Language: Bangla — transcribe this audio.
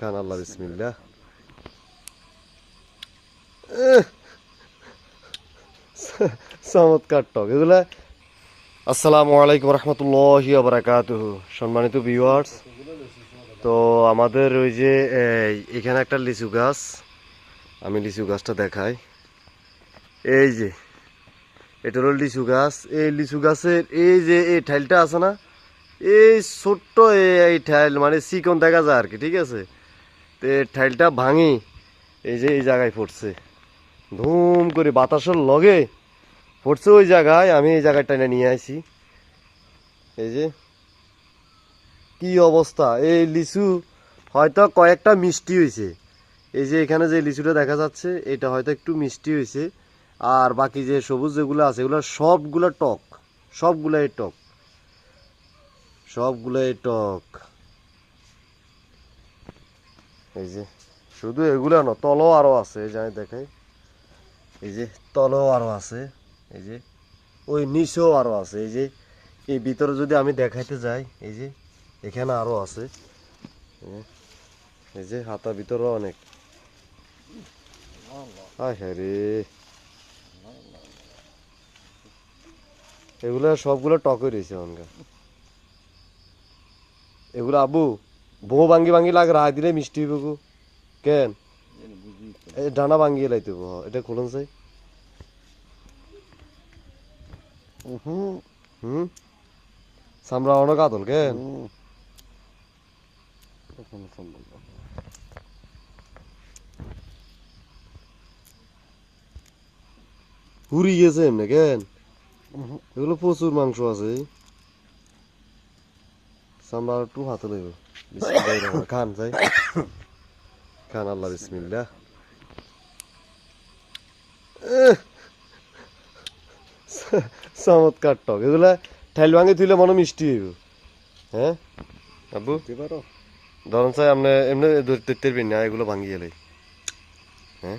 আল্লাহ বিসমিল্লাহ এহ, চমৎকার টক এগুলা আসসালামু আলাইকুম রহমতুল্লাহ বারাকাতুহু। সম্মানিত ভিউয়ার্স তো আমাদের ওই যে এখানে একটা লিচু গাছ আমি লিচু গাছটা দেখাই। এই যে এটা হলো লিচু গাছ। এই লিচু গাছের এই যে এই ঠাইলটা আছে না এই ছোট্ট এই- এই ঠাইল মানে চিকন দেখা যায় আর কি ঠিক আছে? তো ঠাইলটা ভাঙি। এই যে এই জায়গায় পড়ছে। ধুম করে বাতাসের লগে পড়ছে ওই জায়গায়, আমি এই জায়গায় টাইনে নিয়ে আসি এই যে, কি অবস্থা? এই লিচু হয়তো কয়েকটা মিষ্টি হয়েছে এই যে এখানে যে লিচুটা দেখা যাচ্ছে, এটা হয়তো একটু মিষ্টি হয়েছে আর বাকি যে সবুজ যেগুলো আছে, এগুলো সবগুলো টক। সবগুলাই টক। সবগুলাই টক। এই যে, শুধু এগুলো না তলও আরও আছে, এই যে আমি দেখাই। এই যে তলও আরও আছে, এই যে, ওই নিচেও আরও আছে, এই যে, এই ভিতরে যদি আমি দেখাইতে যাই, এই যে, এখানে আরও আছে। এই যে- হাতা ভিতরে অনেক। হায় এগুলো সবগুলো টকে রয়েছে এগুলো আবু বউ ভাঙ্গি ভাঙ্গি লাগে রায় দিলে মিষ্টি হইব কেন ডানা ভাঙ্গিয়ে লাইতে হইব, এটা খুলুন চাই হুম সামরা অনেক আদল কেন হুরি গেছে এমনি কেন এগুলো প্রচুর মাংস আছে সামরা একটু হাতে লইব। খান যাই। খান আল্লাহ বিসমিল্লাহ। এহ, চমৎকার টক। এগুলা ঠাইল ভাঙে তুইলে মনে মিষ্টি হইব। হ্যাঁ? আব্বু? ধরুন চাই আপনি এমনি ধরতে পারবেন না এগুলো ভাঙিয়ে লাই। হ্যাঁ?